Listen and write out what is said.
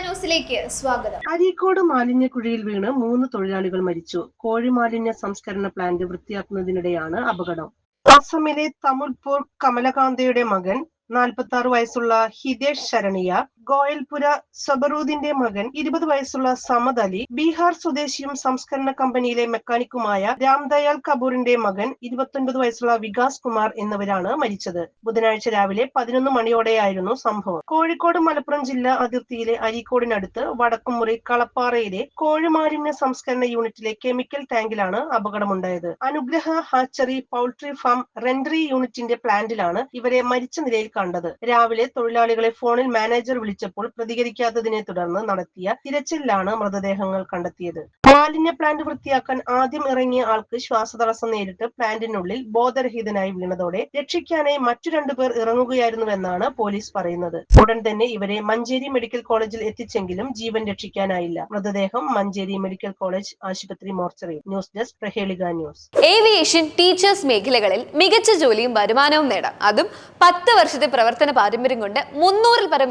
ന്യൂസിലേക്ക് സ്വാഗതം. അരീക്കോട് മാലിന്യക്കുഴിയിൽ വീണ് മൂന്ന് തൊഴിലാളികൾ മരിച്ചു. കോഴി മാലിന്യ സംസ്കരണ പ്ലാന്റ് വൃത്തിയാക്കുന്നതിനിടെയാണ് അപകടം. അസമിലെ തമുൽപൂർ കമലകാന്തയുടെ മകൻ നാൽപ്പത്തി ആറ് വയസ്സുള്ള ഹിതേഷ് ശരണിയ ഗോയൽപുര സബറൂദിന്റെ മകൻ ഇരുപത് വയസ്സുള്ള സമദ് അലി ബീഹാർ സ്വദേശിയും സംസ്കരണ കമ്പനിയിലെ മെക്കാനിക്കുമായ രാംദയാൽ കപൂറിന്റെ മകൻ ഇരുപത്തൊൻപത് വയസ്സുള്ള വികാസ് കുമാർ എന്നിവരാണ് മരിച്ചത്. ബുധനാഴ്ച രാവിലെ പതിനൊന്ന് മണിയോടെയായിരുന്നു സംഭവം. കോഴിക്കോട് മലപ്പുറം ജില്ലാ അതിർത്തിയിലെ അരീക്കോടിനടുത്ത് വടക്കുമുറി കളപ്പാറയിലെ കോഴിമാലിന്യ സംസ്കരണ യൂണിറ്റിലെ കെമിക്കൽ ടാങ്കിലാണ് അപകടമുണ്ടായത്. അനുഗ്രഹ ഹാച്ചറി പൗൾട്രി ഫാം റെൻഡറി യൂണിറ്റിന്റെ പ്ലാന്റിലാണ് ഇവരെ മരിച്ച നിലയിൽ കണ്ടത്. രാവിലെ തൊഴിലാളികളെ ഫോണിൽ മാനേജർ വിളിച്ചപ്പോൾ പ്രതികരിക്കാത്തതിനെ തുടർന്ന് നടത്തിയ തിരച്ചിലാണ് മൃതദേഹങ്ങൾ കണ്ടെത്തിയത്. മാലിന്യ പ്ലാന്റ് വൃത്തിയാക്കാൻ ആദ്യം ഇറങ്ങിയ ആൾക്ക് ശ്വാസതടസ്സം നേരിട്ട് പ്ലാന്റിനുള്ളിൽ ബോധരഹിതനായി വീണതോടെ രക്ഷിക്കാനായി മറ്റു രണ്ടുപേർ ഇറങ്ങുകയായിരുന്നുവെന്നാണ് പോലീസ് പറയുന്നത്. ഉടൻ തന്നെ ഇവരെ മഞ്ചേരി മെഡിക്കൽ കോളേജിൽ എത്തിച്ചെങ്കിലും ജീവൻ രക്ഷിക്കാനായില്ല. മൃതദേഹം മഞ്ചേരി മെഡിക്കൽ കോളേജ് ആശുപത്രി mortuary news desk Prahelika news. Aviation teachers മേഖലകളിൽ മികച്ച ജോലിയും വരുമാനവും നേടാം. അതും പത്ത് വർഷത്തെ പ്രവർത്തന പാരമ്പര്യം കൊണ്ട് മുന്നൂറിൽ പരം